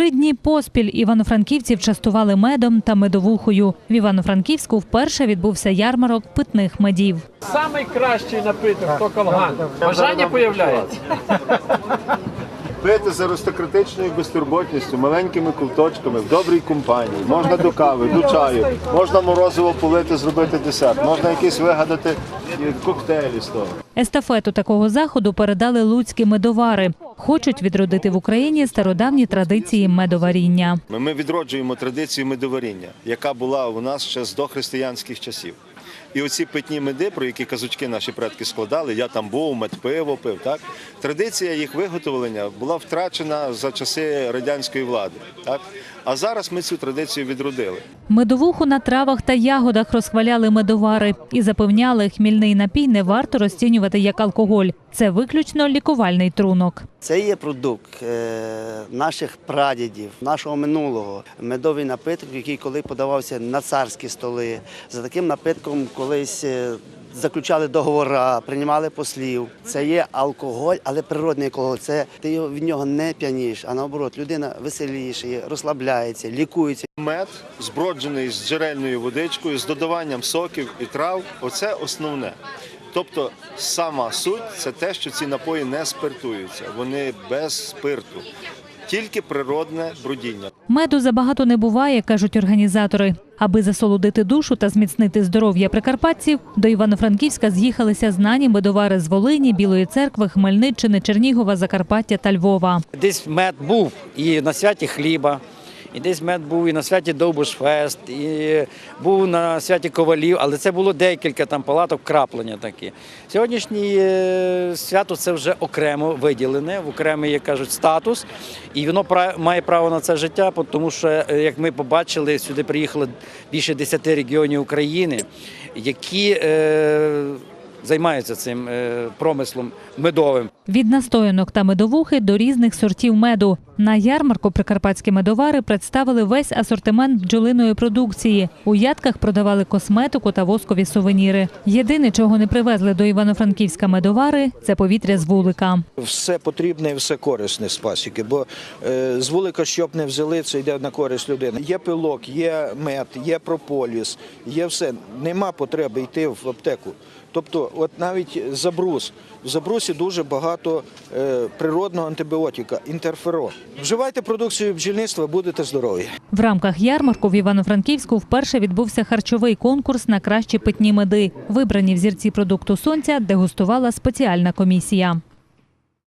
Три дні поспіль івано-франківців частували медом та медовухою. В Івано-Франківську вперше відбувся ярмарок питних медів. Найкращий кращий напиток то колган. Бажання появляється. Пити з аристократичною безтурботністю, маленькими култочками, в добрій компанії. Можна до кави, до чаю, можна морозиво полити, зробити десерт, можна якісь вигадати е, коктейлі з того. Естафету такого заходу передали луцькі медовари. Хочуть відродити в Україні стародавні традиції медоваріння. Ми, ми відроджуємо традицію медоваріння, яка була у нас ще з дохристиянських часів. І оці питні меди, про які казочки наші предки складали, я там був, мед пиво пив. Так традиція їх виготовлення була втрачена за часи радянської влади. Так а зараз ми цю традицію відродили. Медовуху на травах та ягодах розхваляли медовари і запевняли, хмільний напій не варто розцінювати як алкоголь. Це виключно лікувальний трунок. Це є продукт е, наших прадідів, нашого минулого. Медовий напиток, який коли подавався на царські столи. За таким напитком колись е, заключали договори, приймали послів. Це є алкоголь, але природний алкоголь. Це ти його від нього не п'яніш, а наоборот, людина веселіше, розслабляється, лікується. Мед зброджений з джерельною водичкою, з додаванням соків і трав оце основне. Тобто сама суть це те, що ці напої не спиртуються, вони без спирту, тільки природне брудіння. Меду забагато не буває, кажуть організатори. Аби засолодити душу та зміцнити здоров'я прикарпатців, до Івано-Франківська з'їхалися знані медовари з Волині, Білої церкви, Хмельниччини, Чернігова, Закарпаття та Львова. Десь мед був і на святі хліба, і десь мед був і на святі Довбушфест, і був на святі ковалів, але це було декілька там палаток краплення такі. Сьогоднішнє е, свято це вже окремо виділене, в окремий, як кажуть, статус, і воно має право на це життя, тому що, е, як ми побачили, сюди приїхало більше 10 регіонів України, які е, займаються цим промислом медовим. Від настоянок та медовухи до різних сортів меду. На ярмарку прикарпатські медовари представили весь асортимент бджолиної продукції. У ядках продавали косметику та воскові сувеніри. Єдине, чого не привезли до Івано-Франківська медовари, це повітря з вулика. все потрібне і все корисне з пасіки, бо е, з вулика, щоб не взяли, це йде на користь людини. Є пилок, є мед, є прополіс, є все. Нема потреби йти в аптеку. Тобто, от навіть забрус. В забрусі дуже багато е, природного антибіотика, інтерферон. Вживайте продукцію бджільництва, будете здорові. В рамках ярмарку в Івано-Франківську вперше відбувся харчовий конкурс на кращі питні меди. Вибрані взірці продукту сонця дегустувала спеціальна комісія.